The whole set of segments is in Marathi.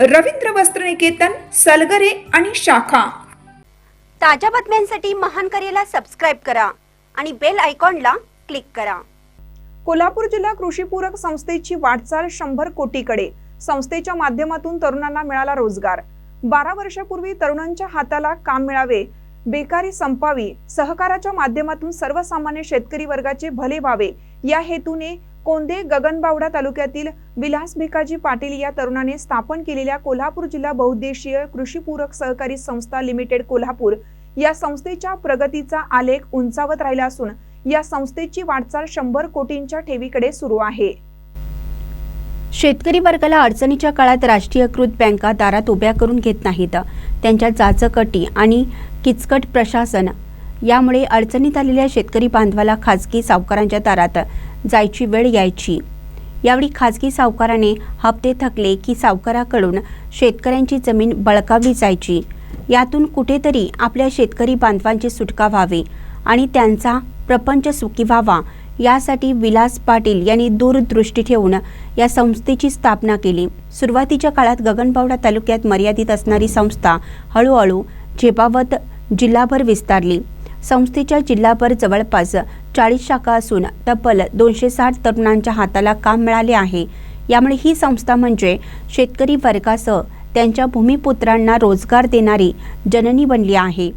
रवींद्र वस्त्रनिकेतन सलगरे आणि शाखा. ताज्या बातम्यांसाठी महान करेला सबस्क्राईब करा आणि बेल आयकॉनला क्लिक करा. कोल्हापूर जिल्हा कृषी पूरक संस्थेची वाटचाल शंभर कोटीकडे. संस्थेच्या माध्यमातून तरुणांना मिळाला रोजगार. बारा वर्षापूर्वी तरुणांच्या हाताला काम मिळावे बेकारी संपावी सहकाराच्या माध्यमातून सर्वसामान्य शेतकरी वर्गाचे भले व्हावे या हेतूने कोंदे गगनबावडा तालुक्यातील विलास भिकाजी पाटील या तरुणाने स्थापन केलेल्या कोल्हापूर जिल्हा बहुद्देशीय कृषीपूरक सहकारी संस्था लिमिटेड कोल्हापूर या संस्थेच्या प्रगतीचा आलेख उंचावत राहिला असून या संस्थेची वाटचाल शंभर कोटींच्या ठेवीकडे सुरू आहे. शेतकरी वर्गाला अडचणीच्या काळात राष्ट्रीयकृत बँका दारात उभ्या करून घेत नाहीत. त्यांच्या चाचकटी आणि किचकट प्रशासन यामुळे अडचणीत आलेल्या शेतकरी बांधवाला खाजगी सावकारांच्या दारात जायची वेळ यायची. यावेळी खाजगी सावकाराने हप्ते थकले की सावकाराकडून शेतकऱ्यांची जमीन बळकावली जायची. यातून कुठेतरी आपल्या शेतकरी बांधवांची सुटका व्हावी आणि त्यांचा प्रपंच सुखी व्हावा यासाठी विलास पाटील यांनी दूरदृष्टी ठेवून या संस्थेची स्थापना केली. सुरुवातीच्या काळात गगनबावडा तालुक्यात मर्यादित असणारी संस्था हळूहळू झेपावत जिल्हाभर विस्तारली. संस्थेच्या जिल्हाभर जवळपास चाळीस शाखा असून तब्बल दोनशे साठ तरुणांच्या हाताला काम मिळाले आहे. यामुळे ही संस्था म्हणजे शेतकरी वर्गासह त्यांच्या भूमिपुत्रांना रोजगार देणारी जननी बनली आहे.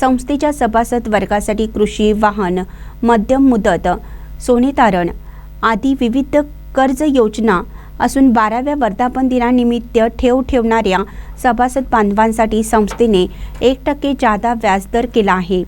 संस्थेच्या सभासद वर्गासाठी कृषी वाहन मध्यम मुदत सोने तारण आदी विविध कर्ज योजना असून बाराव्या वर्धापन दिनानिमित्त ठेव ठेवणाऱ्या सभासद बांधवांसाठी संस्थेने एक टक्के जादा व्याजदर केला आहे.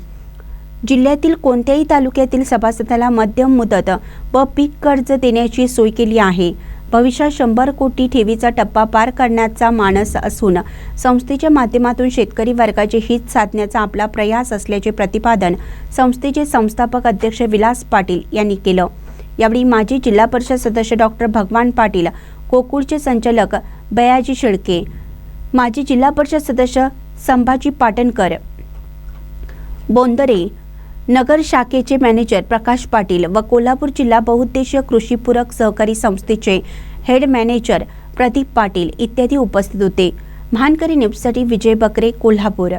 जिल्ह्यातील कोणत्याही तालुक्यातील सभासदाला मध्यम मुदत व पीक कर्ज देण्याची सोय केली आहे. भविष्यात शंभर कोटी ठेवीचा टप्पा पार करण्याचा मानस असून संस्थेच्या माध्यमातून शेतकरी वर्गाचे हित साधण्याचा आपला प्रयास असल्याचे प्रतिपादन संस्थेचे संस्थापक अध्यक्ष विलास पाटील यांनी केलं. यावेळी माजी जिल्हा परिषद सदस्य डॉक्टर भगवान पाटील गोकुळचे संचालक बयाजी शेळके माजी जिल्हा परिषद सदस्य संभाजी पाटणकर बोंदरे नगर शाखेचे मॅनेजर प्रकाश पाटील व कोल्हापूर जिल्हा बहुउद्देशीय कृषीपूरक सहकारी संस्थेचे हेड मॅनेजर प्रदीप पाटील इत्यादी उपस्थित होते. महानकरी न्यूजसाठी विजय बकरे कोल्हापूर.